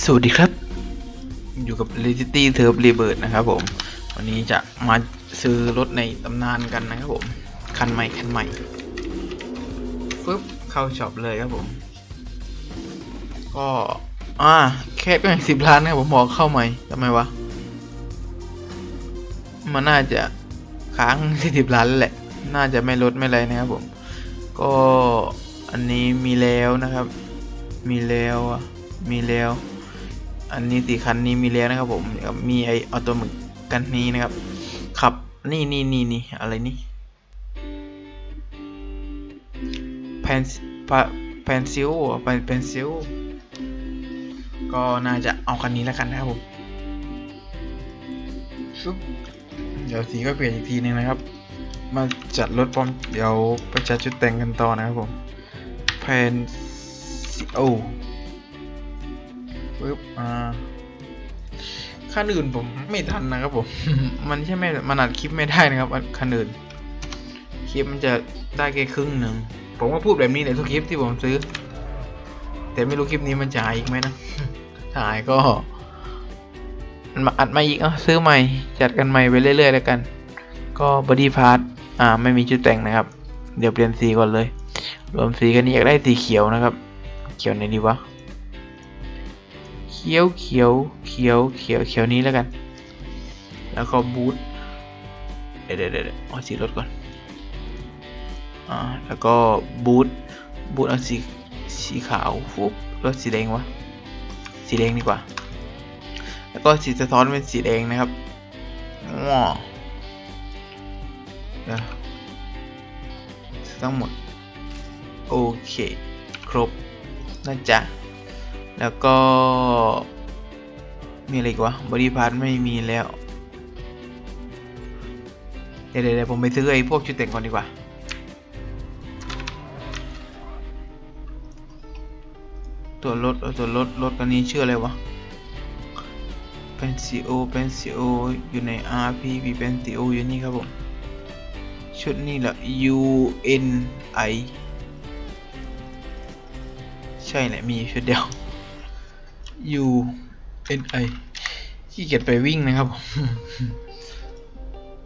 สวัสดีครับ อยู่กับ l e c i t y t u r b Rebirth นะครับผม วันนี้จะมาซื้อรถในตำนานกันนะครับผม คันใหม่ คันใหม่ฟึบเข้าช็อปเลยครับผม ก็อ่าแค่ก็สิบล้านนะครับผมบอกเข้าใหม่ทำไมวะ มันน่าจะค้างที่สิบล้านแหละ น่าจะไม่ลดไม่ไรนะครับผม ก็อันนี้มีแล้วนะครับ มีแล้วอะมีแล้ว อันนี้สีคันนี้มีแล้วนะครับผมมีไอออโตมิกกันนี้นะครับขับนี่นี่นี่นี่อะไรนี่แพนแพนซิลแพนซิลก็น่าจะเอาคันนี้แล้วกันนะครับผมชุบเดี๋ยวสีก็เปลี่ยนอีกทีนึงนะครับ มาจัดรถพร้อมเดี๋ยวไปจัดชุดแต่งกันต่อนะครับผมแพนซิโอ ปึ๊บอ่าคันอื่นผมไม่ทันนะครับผม มันใช่ไหมมันอัดคลิปไม่ได้นะครับอันคันอื่น คลิปมันจะได้แค่ครึ่งหนึ่ง ผมก็พูดแบบนี้ในทุกคลิปที่ผมซื้อ แต่ไม่รู้คลิปนี้มันจะหายอีกไหมนะถ้าหายก็ มันมาอัดมาอีกอะซื้อใหม่ จัดกันใหม่ไปเรื่อยๆแล้วกัน ก็บอดี้พาร์ทอ่า ไม่มีชุดแต่งนะครับ เดี๋ยวเปลี่ยนสีก่อนเลย รวมสีกันนี้อยากได้สีเขียวนะครับ เขียวไหนดีวะ ขียวเขียวเขียวเขียวเขียวนี้แล้วกัน แล้วก็บูทเดี๋ยวเดี๋ยวเดี๋ยวเอาสีรถก่อน อ่า แล้วก็บูทบูทเอาสีสีขาวฟุบแล้วสีแดงวะ สีแดงดีกว่า แล้วก็สีสะท้อนเป็นสีแดงนะครับว้าทั้งหมด โอเค ครบน่าจะ แล้วก็ มีอะไรอีกวะบอดี้พาร์ทไม่มีแล้ว เดี๋ยวเดี๋ยวผมไปซื้อไอ้พวกชุดแต่งก่อนดีกว่า ตัวรถตัวรถรถคันนี้ชื่ออะไรวะเป็นซีโอเป็นซีโออยู่ใน RPP เป็นซีโออยู่นี่ครับผม ชุดนี้แหละ UNI ใช่แหละมีชุดเดียว U N I ขี้เกียจไปวิ่งนะครับผม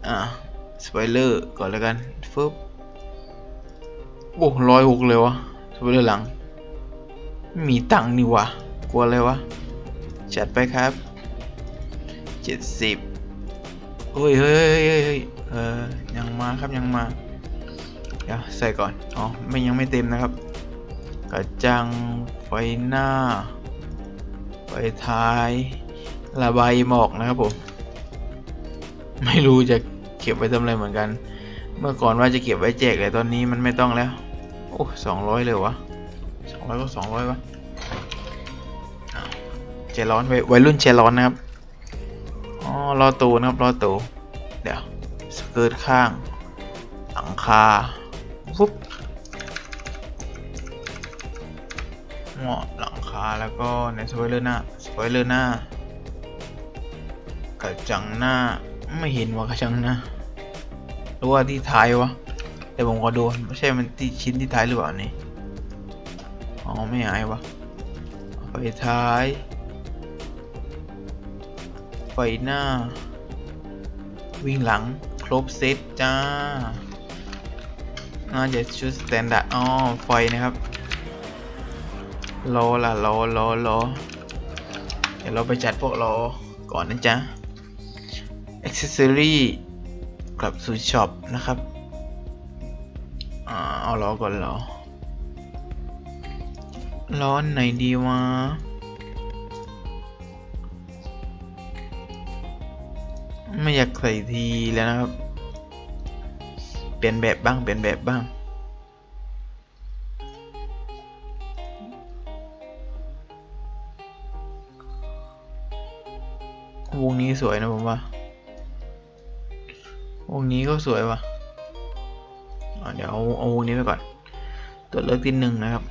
อ่าสปอยเลอร์ก่อนแล้วกันฟึบโอ้ร้อยหกเลยวะสปอยเลอร์หลัง มีตังนี่วะกลัวอะไรวะ จัดไปครับเจ็ดสิบเฮ้ยเฮ้ยเฮ้ยเฮ้ยเออยังมาครับยังมาเดี๋ยวใส่ก่อน อ๋อ ไม่ยังไม่เต็มนะครับ กระจังไฟหน้า ไฟท้ายระบายหมอกนะครับผม ไม่รู้จะเก็บไว้ทำอะไรเหมือนกัน เมื่อก่อนว่าจะเก็บไว้แจกแต่ตอนนี้มันไม่ต้องแล้ว โอ้สองร้อยเลยวะสองร้อยก็สองร้อยวะเจร้อนไว้วัยรุ่นเจร้อนนะครับอ๋อรอตูนะครับรอตูเดี๋ยวสเกิร์ตข้างหลังคาปุ๊บหมอหลัง คาแล้วก็ในสปอยเลอร์หน้าสปอยเลอร์หน้ากระจังหน้าไม่เห็นว่ากระจังหน้าหรือว่าที่ท้ายวะแต่ผมก็ดูไม่ใช่มันที่ชิ้นที่ท้ายหรือเปล่านี่อ๋อไม่หายวะไฟท้าย ไฟหน้า วิ่งหลังครบเซตจ้าน่าจะชุดสแตนดาร์ดอ๋อไฟนะครับ รอละรอรอรอเดี๋ยวเราไปจัดพวกรอก่อนนะจ๊ะ accessory กลับสู่ช็อปนะครับเอาล้อก่อนล้อล้อนไหนดีวะไม่อยากใส่ทีแล้วนะครับ เปลี่ยนแบบบ้าง เปลี่ยนแบบบ้าง วงนี้สวยนะผมว่าวงนี้ก็สวยว่ะเดี๋ยวเอาเอาวงนี้ไปก่อน ตัวเลือกที่หนึ่งนะครับ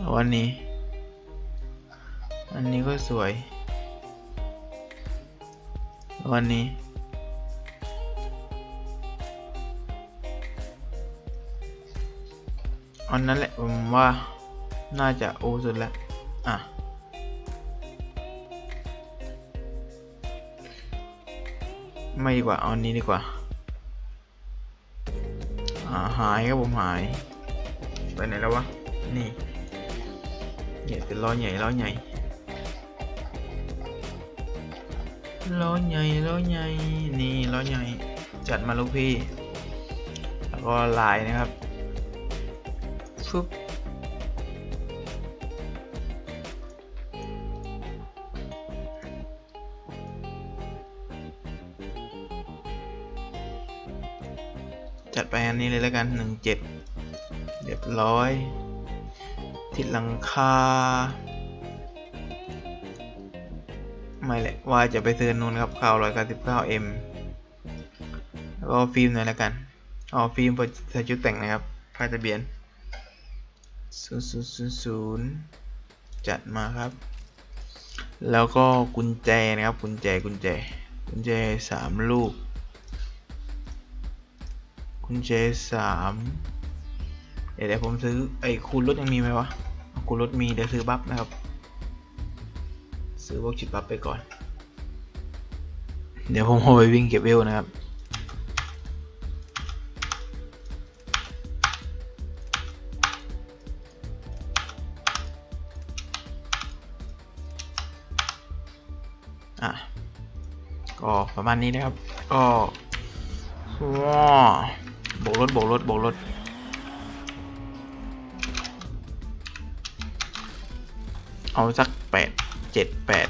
เอาอันนี้ อันนี้ก็สวยเอาอันนี้อันนั้นแหละผมว่าน่าจะโอสุดแล้ว อะ ไม่ดีกว่าเอาอันนี้ดีกว่าอ่าหายครับผมหาย ไปไหนแล้ววะ นี่เนี่ยเป็นล้อใหญ่ล้อใหญ่ล้อใหญ่ล้อใหญ่นี่ล้อใหญ่จัดมาลูกพี่ แล้วก็ลายนะครับฟึบ จัดไปอันนี้เลยแล้วกันหนึ่งเจ็ดเรียบร้อยติดหลังคา ไม่แหละ ว่าจะไปซื้อนู่นครับข้าวร้อยเก้าสิบเก้าเอ็มแล้วก็ฟิล์มหน่อยแล้วกันอ๋อฟิล์มใส่ชุดแต่งนะครับป้ายทะเบียนศูนย์ศูนย์ศูนย์ศูนย์จัดมาครับ แล้วก็กุญแจนะครับ กุญแจกุญแจ กุญแจสามลูก กุญแจสามเดี๋ยวเดี๋ยวผมซื้อไอ้คูณรถยังมีไหมวะคูณรถมีเดี๋ยวซื้อบัฟนะครับ ซื้อพวกจิตบัฟไปก่อน เดี๋ยวผมเอาไปวิ่งเก็บเวลนะครับอะก็ประมาณนี้นะครับ ก็ว้า บกรถโบกรถโบกรถเอาสักแปดเจ็ดแปด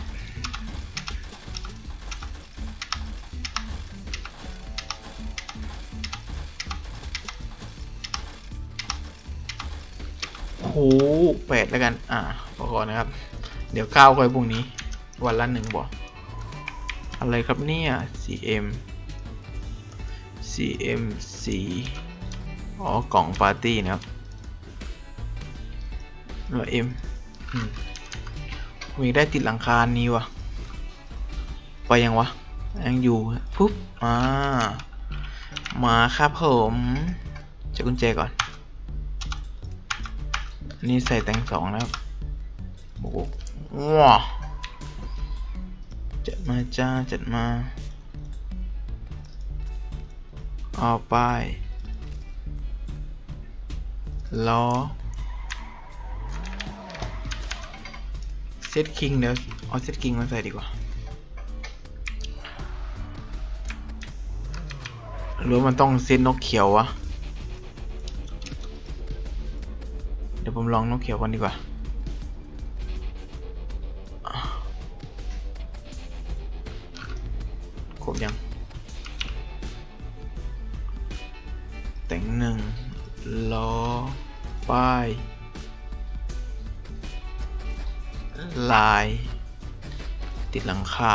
โหแปดแล้วกัน อ่าพอก่อนนะครับ เดี๋ยวก้าวค่อยพรุ่งนี้ วันละหนึ่งบอกอะไรครับเนี่ย C M CM CMC อ๋อ กล่องปาร์ตี้นะครับแล้ว M อืมมีได้ติดหลังคานี้วะไปยังวะ ยังอยู่ ปุ๊บ อ่า มาครับผมจะกุญแจก่อนอนนี้ใส่แตงสองนะครับโอ้โหว้าจัดมาจ้า จัดมา เอาไป ล้อ เซตคิงเดี๋ยวเอาเซตคิงมาใส่ดีกว่า หรือว่ามันต้องเซตนกเขียววะ เดี๋ยวผมลองนกเขียวก่อนดีกว่า ป้ายลาย ติดหลังคา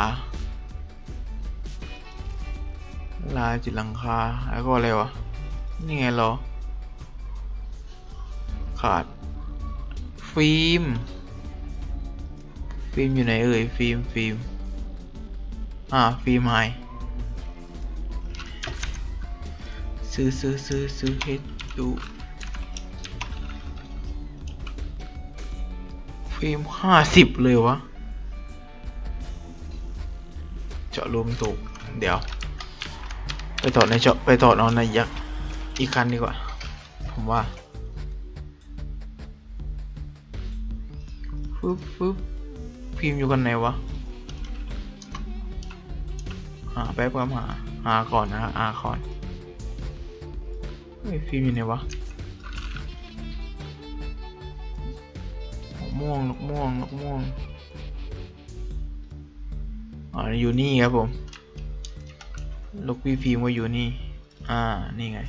ลายติดหลังคา แล้วก็อะไรวะ นี่ไงล้อขาด ฟิล์ม ฟิล์มอยู่ไหนเอ่ย ฟิล์ม ฟิล์ม อ่า ฟิล์มไฮซื้อซื้อซื้อซื้อเฮ ดดูฟิมห้าสิบเลยวะ เจาะรวมถูกเดี๋ยว ไปต่อในเจาะไปต่อเอาในยักษ์อีกคันดีกว่า ผมว่าฟึบฟึบฟิล์มอยู่กันไหนวะ หาแป๊บครับหาหาก่อนนะหาก่อนเฮ้ยฟิล์มอยู่ไหนวะ ม่วงลูกม่วงลูกม่วงอ๋ออยู่นี่ครับผมลูกพี่ฟิล์มก็อยู่นี่ อ่า นี่ไง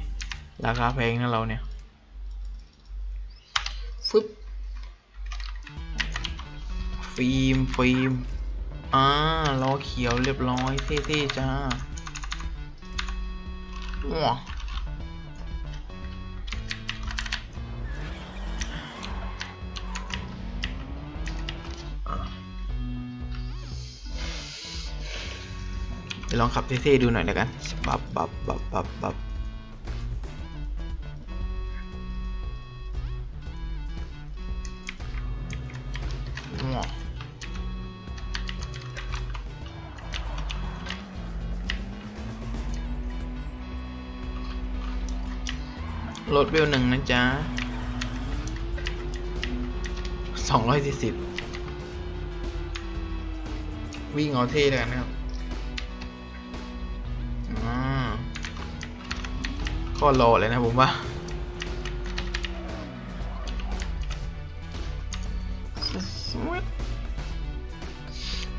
ราคาแพงนะเราเนี่ยฟึบฟิล์มฟิล์มอ่าล้อเขียวเรียบร้อยเท่ๆจ้าว้า ลองขับเท่ๆดูหน่อยแล้วกันบับบับบับบับบับอ๋อลดเวลหนึ่งนะจ๊ะสองร้อยสี่สิบวิ่งเอาเท่เลยนะครับ ก็รอเลยนะผมว่า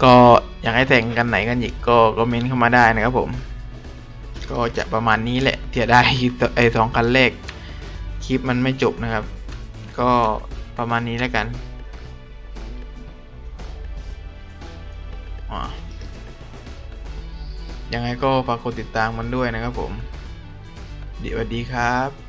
ก็อยากให้แต่งกันไหนกันอีกก็คอมเมนต์เข้ามาได้นะครับผม ก็จะประมาณนี้แหละที่จะได้ไอสองคันแรกคลิปมันไม่จบนะครับ ก็ประมาณนี้แล้วกันอ่ายังไงก็ฝากกดติดตามมันด้วยนะครับผม ดีสวัสดีครับ